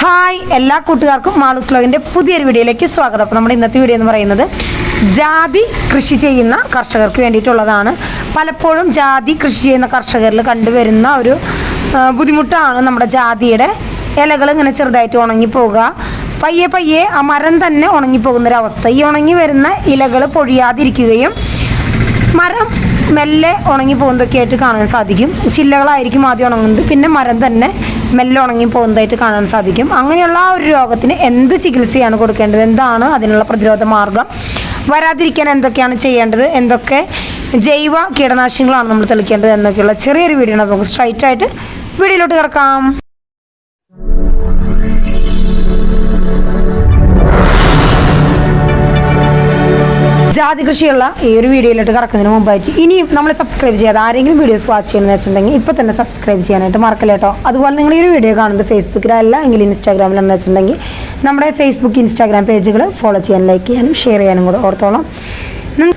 Hi എല്ലാ കൂട്ടുകാർക്കും മാളൂസ് ലോഗിന്റെ പുതിയൊരു വീഡിയോയിലേക്ക് സ്വാഗതം. അപ്പോൾ നമ്മുടെ ഇന്നത്തെ വീഡിയോ എന്ന് പറയുന്നത് ജാതി കൃഷി ചെയ്യുന്ന കർഷകർക്ക് വേണ്ടിയിട്ടുള്ളതാണ്. പലപ്പോഴും ജാതി കൃഷി ചെയ്യുന്ന കർഷകരിൽ കണ്ടുവരുന്ന ഒരു ബുദ്ധിമുട്ടാണ് നമ്മുടെ ജാതിയുടെ ഇലകൾ ഇങ്ങനെ ചെറുതായിട്ട് ഉണങ്ങി പോകുക പയ്യെ പയ്യെ ആ മരം തന്നെ ഉണങ്ങിപ്പോകുന്നൊരവസ്ഥ ഈ ഉണങ്ങി വരുന്ന ഇലകൾ പൊഴിയാതിരിക്കുകയും മരം മെല്ലെ ഉണങ്ങി പോകുന്നതൊക്കെ ആയിട്ട് കാണാൻ സാധിക്കും. ചില്ലകളായിരിക്കും ആദ്യം ഉണങ്ങുന്നത്. പിന്നെ മരം തന്നെ മെല്ലെ ഉണങ്ങി പോകുന്നതായിട്ട് കാണാൻ സാധിക്കും. അങ്ങനെയുള്ള ആ ഒരു രോഗത്തിന് എന്ത് ചികിത്സയാണ് കൊടുക്കേണ്ടത്? എന്താണ് അതിനുള്ള പ്രതിരോധ മാർഗം? വരാതിരിക്കാൻ എന്തൊക്കെയാണ് ചെയ്യേണ്ടത്? എന്തൊക്കെ ജൈവ കീടനാശിനികളാണ് നമ്മൾ തെളിക്കേണ്ടത് എന്നൊക്കെയുള്ള ചെറിയൊരു വീഡിയോ. നമുക്ക് സ്ട്രൈറ്റ് ആയിട്ട് വീഡിയോയിലോട്ട് കിടക്കാം. ജാതി കൃഷിയുള്ള ഈ ഒരു വീഡിയോയിലോട്ട് കടക്കുന്നതിന് മുമ്പായിട്ട് ഇനിയും നമ്മൾ സബ്സ്ക്രൈബ് ചെയ്യാതെ ആരെങ്കിലും വീഡിയോസ് വാച്ച് ചെയ്യണമെന്ന് വെച്ചിട്ടുണ്ടെങ്കിൽ ഇപ്പോൾ തന്നെ സബ്സ്ക്രൈബ് ചെയ്യാനായിട്ട് മറക്കല്ല കേട്ടോ. അതുപോലെ നിങ്ങൾ ഈ ഒരു വീഡിയോ കാണുന്നത് ഫേസ്ബുക്കിലല്ല എങ്കിൽ ഇൻസ്റ്റാഗ്രാമിലെന്ന് വെച്ചിട്ടുണ്ടെങ്കിൽ നമ്മുടെ ഫേസ്ബുക്ക് ഇൻസ്റ്റാഗ്രാം പേജുകൾ ഫോളോ ചെയ്യാൻ ലൈക്ക് ചെയ്യാനും ഷെയർ ചെയ്യാനും കൂടെ ഓർത്തോളം.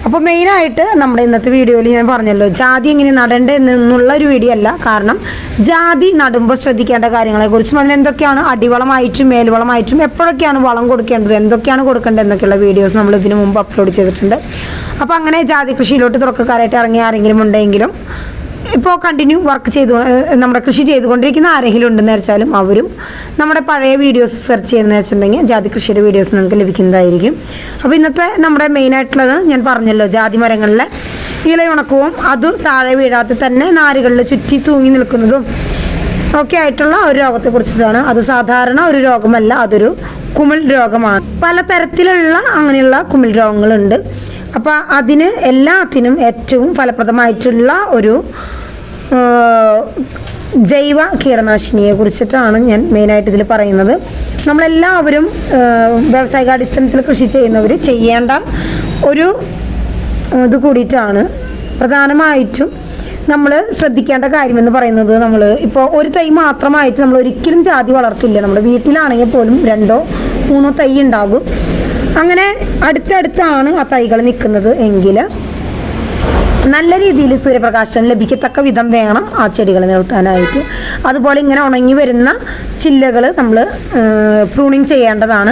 അപ്പോൾ മെയിനായിട്ട് നമ്മുടെ ഇന്നത്തെ വീഡിയോയിൽ ഞാൻ പറഞ്ഞല്ലോ ജാതി എങ്ങനെ നടണ്ടേ എന്നുള്ള ഒരു വീഡിയോ അല്ല. കാരണം ജാതി നടുമ്പോൾ ശ്രദ്ധിക്കേണ്ട കാര്യങ്ങളെ കാര്യങ്ങളെക്കുറിച്ചും അതിനെന്തൊക്കെയാണ് അടിവളമായിട്ടും മേൽവളമായിട്ടും എപ്പോഴൊക്കെയാണ് വളം കൊടുക്കേണ്ടത് എന്തൊക്കെയാണ് കൊടുക്കേണ്ടത് എന്നൊക്കെയുള്ള വീഡിയോസ് നമ്മൾ ഇതിനു മുമ്പ് അപ്ലോഡ് ചെയ്തിട്ടുണ്ട്. അപ്പോൾ അങ്ങനെ ജാതി കൃഷിയിലോട്ട് തുടക്കക്കാരായിട്ട് ഇറങ്ങിയ ആരെങ്കിലും ഉണ്ടെങ്കിലും ഇപ്പോൾ കണ്ടിന്യൂ വർക്ക് ചെയ്തു നമ്മുടെ കൃഷി ചെയ്തുകൊണ്ടിരിക്കുന്ന ആരെങ്കിലും ഉണ്ടെന്ന് വെച്ചാലും അവരും നമ്മുടെ പഴയ വീഡിയോസ് സെർച്ച് ചെയ്യുന്നത് വെച്ചിട്ടുണ്ടെങ്കിൽ ജാതി കൃഷിയുടെ വീഡിയോസ് നിങ്ങൾക്ക് ലഭിക്കുന്നതായിരിക്കും. അപ്പോൾ ഇന്നത്തെ നമ്മുടെ മെയിനായിട്ടുള്ളത് ഞാൻ പറഞ്ഞല്ലോ ജാതി മരങ്ങളിലെ ഇലയുണക്കവും അത് താഴെ വീഴാതെ തന്നെ നാരുകളിൽ ചുറ്റി തൂങ്ങി നിൽക്കുന്നതും ഒക്കെ ആയിട്ടുള്ള ഒരു രോഗത്തെ കുറിച്ചിട്ടാണ് അത് സാധാരണ ഒരു രോഗമല്ല അതൊരു കുമിൾ രോഗമാണ്. പലതരത്തിലുള്ള അങ്ങനെയുള്ള കുമിൾ രോഗങ്ങളുണ്ട്. അപ്പോൾ അതിന് എല്ലാത്തിനും ഏറ്റവും ഫലപ്രദമായിട്ടുള്ള ഒരു ജൈവ കീടനാശിനിയെ കുറിച്ചിട്ടാണ് ഞാൻ മെയിനായിട്ട് ഇതിൽ പറയുന്നത്. നമ്മളെല്ലാവരും വ്യാവസായികാടിസ്ഥാനത്തിൽ കൃഷി ചെയ്യുന്നവർ ചെയ്യേണ്ട ഒരു ഇത് കൂടിയിട്ടാണ്. പ്രധാനമായിട്ടും നമ്മൾ ശ്രദ്ധിക്കേണ്ട കാര്യമെന്ന് പറയുന്നത് നമ്മൾ ഇപ്പോൾ ഒരു തൈ മാത്രമായിട്ട് നമ്മൾ ഒരിക്കലും ജാതി വളർത്തില്ല. നമ്മുടെ വീട്ടിലാണെങ്കിൽ പോലും രണ്ടോ മൂന്നോ തൈ ഉണ്ടാകും. അങ്ങനെ അടുത്തടുത്താണ് ആ തൈകൾ നിൽക്കുന്നത് എങ്കിൽ നല്ല രീതിയിൽ സൂര്യപ്രകാശം ലഭിക്കത്തക്ക വിധം വേണം ആ ചെടികൾ നിർത്താനായിട്ട്. അതുപോലെ ഇങ്ങനെ ഉണങ്ങി വരുന്ന ചില്ലകൾ നമ്മൾ പ്രൂണിങ് ചെയ്യേണ്ടതാണ്.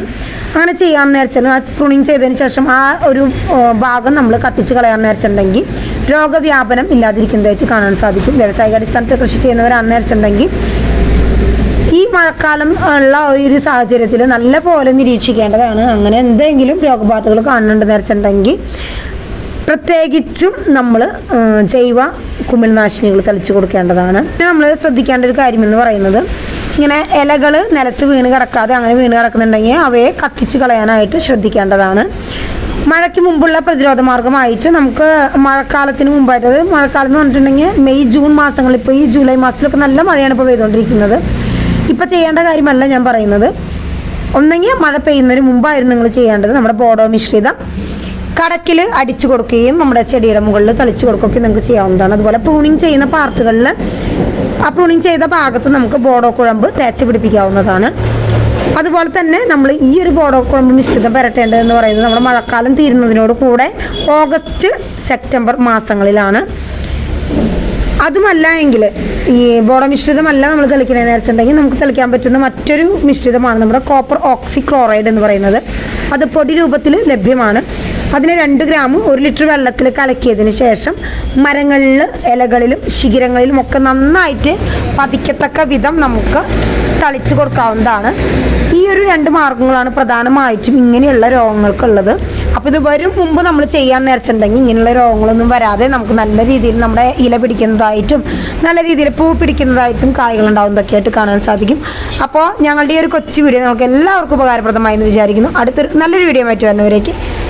അങ്ങനെ ചെയ്യാൻ നേരച്ചാൽ ആ പ്രൂണിങ് ചെയ്തതിന് ശേഷം ആ ഒരു ഭാഗം നമ്മൾ കത്തിച്ച് കളയാൻ നേരച്ചിട്ടുണ്ടെങ്കിൽ രോഗവ്യാപനം ഇല്ലാതിരിക്കുന്നതായിട്ട് കാണാൻ സാധിക്കും. വ്യവസായിക അടിസ്ഥാനത്തിൽ കൃഷി ചെയ്യുന്നവരാണെന്ന് നേരച്ചിട്ടുണ്ടെങ്കിൽ ഈ മഴക്കാലം ഉള്ള ഒരു സാഹചര്യത്തിൽ നല്ല പോലെ നിരീക്ഷിക്കേണ്ടതാണ്. അങ്ങനെ എന്തെങ്കിലും രോഗബാധകൾ കാണുന്നുണ്ടെന്ന് വെച്ചിട്ടുണ്ടെങ്കിൽ പ്രത്യേകിച്ചും നമ്മൾ ജൈവ കുമിൾനാശിനികൾ തളിച്ചു കൊടുക്കേണ്ടതാണ്. നമ്മൾ ശ്രദ്ധിക്കേണ്ട ഒരു കാര്യം എന്ന് പറയുന്നത് ഇങ്ങനെ ഇലകൾ നിലത്ത് വീണ് കിടക്കാതെ അങ്ങനെ വീണ് കിടക്കുന്നുണ്ടെങ്കിൽ അവയെ കത്തിച്ച് കളയാനായിട്ട് ശ്രദ്ധിക്കേണ്ടതാണ്. മഴയ്ക്ക് മുമ്പുള്ള പ്രതിരോധ മാർഗമായിട്ട് നമുക്ക് മഴക്കാലത്തിന് മുമ്പായിട്ട് അത് മഴക്കാലം എന്ന് പറഞ്ഞിട്ടുണ്ടെങ്കിൽ മെയ് ജൂൺ മാസങ്ങളിൽ ഇപ്പോൾ ഈ ജൂലൈ മാസത്തിലൊക്കെ നല്ല മഴയാണ് ഇപ്പോൾ പെയ്തുകൊണ്ടിരിക്കുന്നത്. ഇപ്പം ചെയ്യേണ്ട കാര്യമല്ല ഞാൻ പറയുന്നത്. ഒന്നെങ്കിൽ മഴ പെയ്യുന്നതിന് മുമ്പായിരുന്നു നിങ്ങൾ ചെയ്യേണ്ടത് നമ്മുടെ ബോഡോ മിശ്രിതം കടക്കിൽ അടിച്ചു കൊടുക്കുകയും നമ്മുടെ ചെടിയുടെ മുകളിൽ തളിച്ചു കൊടുക്കുകയൊക്കെ നിങ്ങൾക്ക് ചെയ്യാവുന്നതാണ്. അതുപോലെ പ്രൂണിങ് ചെയ്യുന്ന പാർട്ടുകളിൽ ആ പ്രൂണിങ് ചെയ്ത ഭാഗത്ത് നമുക്ക് ബോഡോ കുഴമ്പ് തേച്ച് പിടിപ്പിക്കാവുന്നതാണ്. അതുപോലെ തന്നെ നമ്മൾ ഈ ഒരു ബോഡോ കുഴമ്പ് മിശ്രിതം പുരട്ടേണ്ടതെന്ന് പറയുന്നത് നമ്മുടെ മഴക്കാലം തീരുന്നതിനോട് കൂടെ ഓഗസ്റ്റ് സെപ്റ്റംബർ മാസങ്ങളിലാണ്. അതുമല്ല എങ്കിൽ ഈ ബോഡ മിശ്രിതമല്ല നമ്മൾ തെളിക്കണമെന്ന് വെച്ചിട്ടുണ്ടെങ്കിൽ നമുക്ക് തെളിക്കാൻ പറ്റുന്ന മറ്റൊരു മിശ്രിതമാണ് നമ്മുടെ കോപ്പർ ഓക്സി ക്ലോറൈഡ് എന്ന് പറയുന്നത്. അത് പൊടി രൂപത്തിൽ ലഭ്യമാണ്. അതിന് രണ്ട് ഗ്രാം ഒരു ലിറ്റർ വെള്ളത്തിൽ കലക്കിയതിന് ശേഷം മരങ്ങളിൽ ഇലകളിലും ശിഖരങ്ങളിലും ഒക്കെ നന്നായിട്ട് പതിക്കത്തക്ക വിധം നമുക്ക് തളിച്ചു കൊടുക്കാവുന്നതാണ്. ഈ ഒരു രണ്ട് മാർഗങ്ങളാണ് പ്രധാനമായിട്ടും ഇങ്ങനെയുള്ള രോഗങ്ങൾക്കുള്ളത്. അപ്പോൾ ഇത് വരും മുമ്പ് നമ്മൾ ചെയ്യാൻ നേരിച്ചിട്ടുണ്ടെങ്കിൽ ഇങ്ങനെയുള്ള രോഗങ്ങളൊന്നും വരാതെ നമുക്ക് നല്ല രീതിയിൽ നമ്മുടെ ഇല പിടിക്കുന്നതായിട്ടും നല്ല രീതിയിൽ പൂ പിടിക്കുന്നതായിട്ടും കായ്കൾ ഉണ്ടാവുന്നതൊക്കെ ആയിട്ട് കാണാൻ സാധിക്കും. അപ്പോൾ ഞങ്ങളുടെ ഈ ഒരു കൊച്ചു വീഡിയോ നമുക്ക് എല്ലാവർക്കും ഉപകാരപ്രദമായി എന്ന് വിചാരിക്കുന്നു. അടുത്തൊരു നല്ലൊരു വീഡിയോ ആയിട്ട് വരുന്നവരേക്ക്